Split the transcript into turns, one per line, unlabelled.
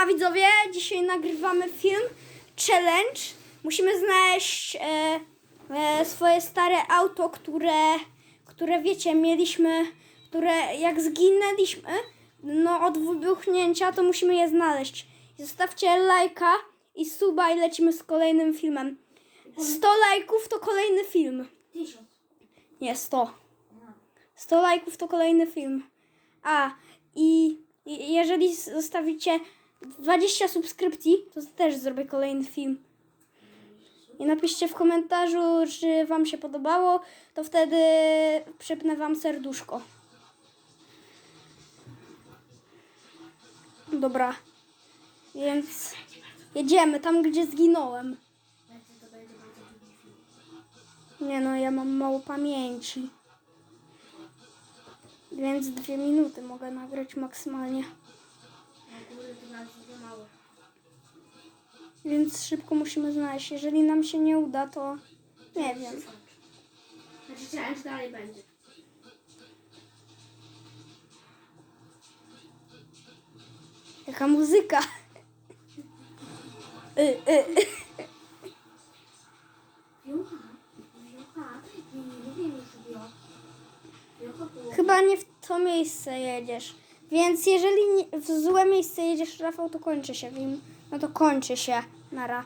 Siema widzowie, dzisiaj nagrywamy film challenge. Musimy znaleźć e, e, swoje stare auto, które, które wiecie, mieliśmy, które jak zginęliśmy, no od wybuchnięcia, to musimy je znaleźć. Zostawcie lajka i suba i lecimy z kolejnym filmem. 100 lajków to kolejny film.
Tysiąc.
Nie, 100. 100 lajków to kolejny film. A, i jeżeli zostawicie 20 subskrypcji, to też zrobię kolejny film. I napiszcie w komentarzu, czy Wam się podobało, to wtedy przypnę Wam serduszko. Dobra. Więc jedziemy tam, gdzie zginąłem. Nie no, ja mam mało pamięci. Więc dwie minuty mogę nagrać maksymalnie.
To za.
Więc szybko musimy znaleźć. Jeżeli nam się nie uda, to nie wiem.
Znaczy challenge dalej będzie.
Jaka muzyka. Y, y, y. Chyba nie w to miejsce jedziesz. Więc jeżeli w złe miejsce jedziesz, Rafał, to kończy się. No to kończy się. Nara.